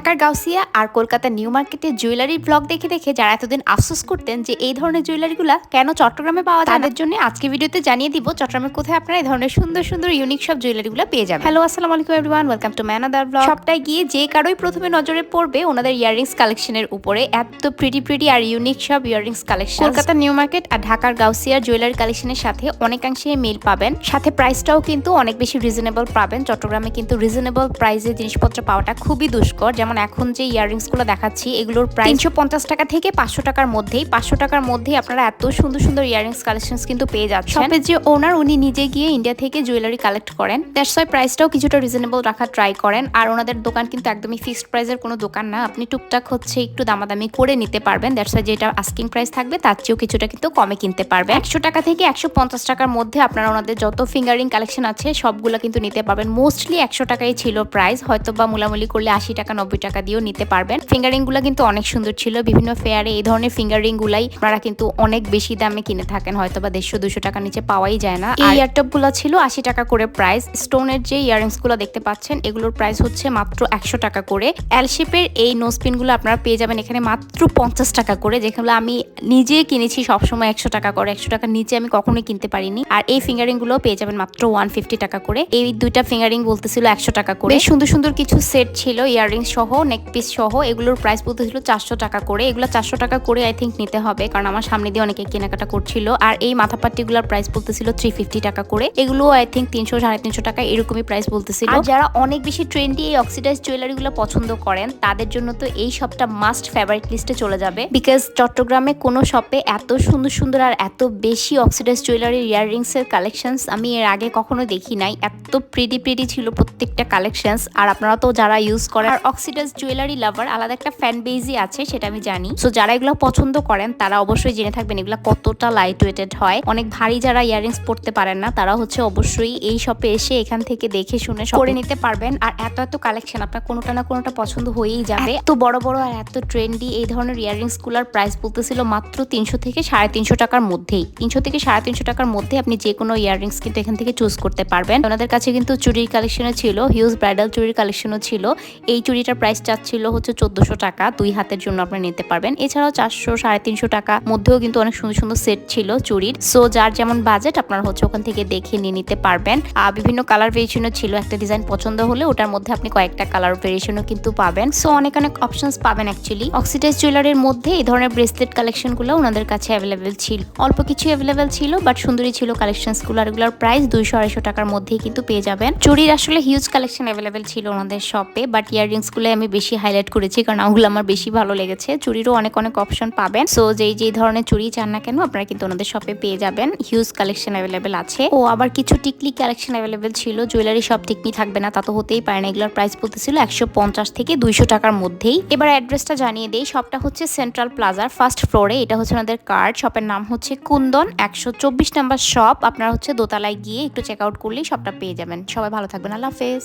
ঢাকার গাউসিয়া আর কলকাতার নিউ মার্কেটের জুয়েলারি ব্লগ দেখে দেখে যারা এতদিন আফসোস করতেন যে এই ধরনের জুয়েলারিগুলো কেন চট্টগ্রামে পাওয়া যায় তাদের জন্য আজকে ভিডিওতে জানিয়ে দিব চট্টগ্রামে কোথায় আপনারা এই ধরনের সুন্দর সুন্দর ইউনিক সব জুয়েলারিগুলো পেয়ে যাবেন। হ্যালো আসসালামু আলাইকুম এভরিওয়ান ওয়েলকাম টু ম্যানাদার ব্লগ সবটাই গিয়ে যে কারোই প্রথমে নজরে পড়বে ওনাদের ইয়াররিংস কালেকশনের উপরে এত প্রিটি প্রিটি আর ইউনিক সব ইয়াররিংস কালেকশন কলকাতার নিউ মার্কেট আর ঢাকার গাউসিয়ার জুয়েলারি কালেকশনের সাথে অনেকাংশে মিল পাবেন। সাথে প্রাইসটাও কিন্তু অনেক বেশি রিজনেবল পাবেন। চট্টগ্রামে কিন্তু রিজনেবল প্রাইসে জিনিসপত্র পাওয়াটা খুবই দুষ্কর। যেমন এখন যে ইয়াররিংসগুলো দেখাচ্ছি এগুলোর প্রাইস তিনশো পঞ্চাশ টাকা থেকে পাঁচশো টাকার মধ্যেই পাঁচশো টাকার মধ্যেই আপনারা এত সুন্দর সুন্দর ইয়াররিংস কালেকশন কিন্তু পেয়ে যাচ্ছেন। শপের যে ওনার উনি নিজে গিয়ে ইন্ডিয়া থেকে জুয়েলারি কালেক্ট করেন। দ্যাটস ওয়াই প্রাইসটাও কিছুটা রিজনেবল রাখার ট্রাই করেন। আর ওনাদের দোকান কিন্তু একদমই ফিক্সড প্রাইসের কোনো দোকান না। আপনি টুকটাক হচ্ছে একটু দামাদামি করে নিতে পারবেন। দ্যাটস ওয়াই যেটা আস্কিং প্রাইস থাকবে তার চেয়েও কিছুটা কিন্তু কমে কিনতে পারবেন। একশো টাকা থেকে একশো পঞ্চাশ টাকার মধ্যে আপনারা ওনাদের যত ফিঙ্গারিং কালেকশন আছে সবগুলো কিন্তু নিতে পারবেন। মোস্টলি একশো টাকাই ছিল প্রাইস হয়তো বা মোলামুলি করলে আশি টাকা নব্বই টাকা দিয়েও নিতে পারবেন। ফিঙ্গারিংগুলো কিন্তু অনেক সুন্দর ছিল। বিভিন্ন ফেয়ারে এই ধরনের ফিঙ্গারিং গুলাই আপনারা কিন্তু অনেক বেশি দামে কিনে থাকেন। হয়তো বা দেড়শো দুশো টাকার নিচে পাওয়াই যায় না। এই ইয়ারটপগুলো ছিল আশি টাকা করে প্রাইস স্টোনের যে ইয়ারিংসগুলো দেখতে পাচ্ছেন এগুলোর প্রাইস হচ্ছে মাত্র একশো টাকা করে। এল শেপের এই নোসপিনগুলো আপনারা পেয়ে যাবেন এখানে মাত্র পঞ্চাশ টাকা করে যেগুলো আমি নিজে কিনেছি সবসময় একশো টাকা করে। একশো টাকার নিচে আমি কখনোই কিনতে পারিনি। আর এই ফিঙ্গারিংগুলো পেয়ে যাবেন মাত্র ওয়ান ফিফটি টাকা করে। এই দুইটা ফিঙ্গারিং বলতেছিল একশো টাকা করে। সুন্দর সুন্দর কিছু সেট ছিল ইয়াররিং সহ নেক পিস সহ এগুলোর প্রাইস বলতেছিল চারশো টাকা করে। এগুলো চারশো টাকা করে আই থিঙ্ক নিতে হবে কারণ আমার সামনে দিয়ে অনেকে কেনাকাটা করছিল। আর এই মাথাপাট্টিগুলোর প্রাইস বলতেছিল থ্রি ফিফটি টাকা করে। এগুলো আই থিঙ্ক তিনশো সাড়ে তিনশো টাকা এরকমই প্রাইস বলতেছিল। আর যারা অনেক বেশি ট্রেন্ডি এই অক্সিডাইজ জুয়েলারিগুলো পছন্দ করেন তাদের জন্য তো এই শপটা মাস্ট ফেভারিট লিস্টে চলে যাবে। বিকজ চট্টগ্রামে কোনো শপে এত সুন্দর সুন্দর আর এত বেশি অক্সিডাইজ জুয়েলারি ইয়াররিংস এর কালেকশনস আমি এর আগে কখনো দেখি নাই। এত প্রিটি প্রিটি ছিল প্রত্যেকটা কালেকশনস আর আপনারা তো যারা ইউজ করেন আর অক্সিডাইজ জুয়েলারি লাভার আলাদা একটা ফ্যান বেজই আছে সেটা আমি জানি। সো যারা এগুলো পছন্দ করেন তারা অবশ্যই জেনে থাকবেন এগুলো কতটা লাইট ওয়েটেড হয়। অনেক ভারী যারা ইয়াররিংস পড়তে পারেন না তারা হচ্ছে অবশ্যই এই শপে এসে এখান থেকে দেখে শুনে করে নিতে পারবেন। আর এত এত কালেকশন আপনার কোনোটা না কোনোটা পছন্দ হয়েই যাবে। এত বড় বড় আর এত ট্রেন্ডি এই ধরনের ইয়াররিংসগুলার প্রাইস বলতেছিল মাত্র তিনশো থেকে সাড়ে তিনশো টাকার মধ্যেই। তিনশো থেকে সাড়ে তিনশো টাকার মধ্যে আপনি যে কোনো ইয়াররিংস কিন্তু এখান থেকে চুজ করতে পারবেন। ওনাদের কাছে কিন্তু চুরির কালেকশনও ছিল হিউজ ব্রাইডাল চুরির কালেকশনও ছিল। এই চুড়িটার প্রাইস চাচ্ছিল হচ্ছে চোদ্দশো টাকা, দুই হাতের জন্য আপনি নিতে পারবেন। এছাড়াও চারশো, সাড়ে তিনশো টাকা মধ্যেও কিন্তু অনেক সুন্দর সুন্দর সেট ছিল চুরির সো যার যেমন বাজেট আপনারা হচ্ছে ওখান থেকে দেখে নিয়ে নিতে পারবেন। আর বিভিন্ন কালার ভেরিয়েশনও ছিল, একটা ডিজাইন পছন্দ হলে ওটার মধ্যে আপনি কয়েকটা কালার ভেরিয়েশনও কিন্তু পাবেন। সো অনেক অনেক অপশনস পাবেন অ্যাকচুয়ালি অক্সিডাইজ জুয়েলারির মধ্যে এই ধরনের ব্রেসলেট কালেকশনগুলো ওনাদের কাছে অ্যাভেলেবেল ছিল। অল্প কিছু অ্যাভেলেবেল ছিল বাট সুন্দরী ছিল কালেকশনসগুলো আর এগুলোর প্রাইস দুইশো, আড়াইশো টাকার মধ্যেই কিন্তু পেয়ে যাবেন। চুরির আসলে হিউজ কালেকশন অ্যাভেলেবেল ছিল ওনাদের শপে বাট ইয়াররিংসগুলো আমি বেশি হাইলাইট করেছি কারণ ওগুলো আমার বেশি ভালো লেগেছে। চুরিরও অনেক অনেক অপশন পাবেন। সো যেই যেই ধরনের চুরি চান না কেন আপনারা কিন্তু ওনাদের শপে পেয়ে যাবেন। হিউজ কালেকশন অ্যাভেলেবেল আছে। ও আবার কিছু টিকলি কালেকশন অ্যাভেলেবেল ছিল। জুয়েলারি সব টিকলি থাকবে না, তা তো হতেই পারে না। এগুলোর প্রাইস বলতেছিল একশো পঞ্চাশ থেকে দুইশো টাকার মধ্যেই। এবার অ্যাড্রেসটা জানিয়ে দেই। শপটা হচ্ছে সেন্ট্রাল প্লাজার ফার্স্ট ফ্লোরে এটা হচ্ছে ওনাদের কার্ড শপের নাম হচ্ছে কুন্দন, একশো চব্বিশ নাম্বার শপ আপনারা হচ্ছে দোতলায় গিয়ে একটু চেক আউট করলেই শপটা পেয়ে যাবেন। সবাই ভালো থাকবেন। আল্লাহ হাফেজ।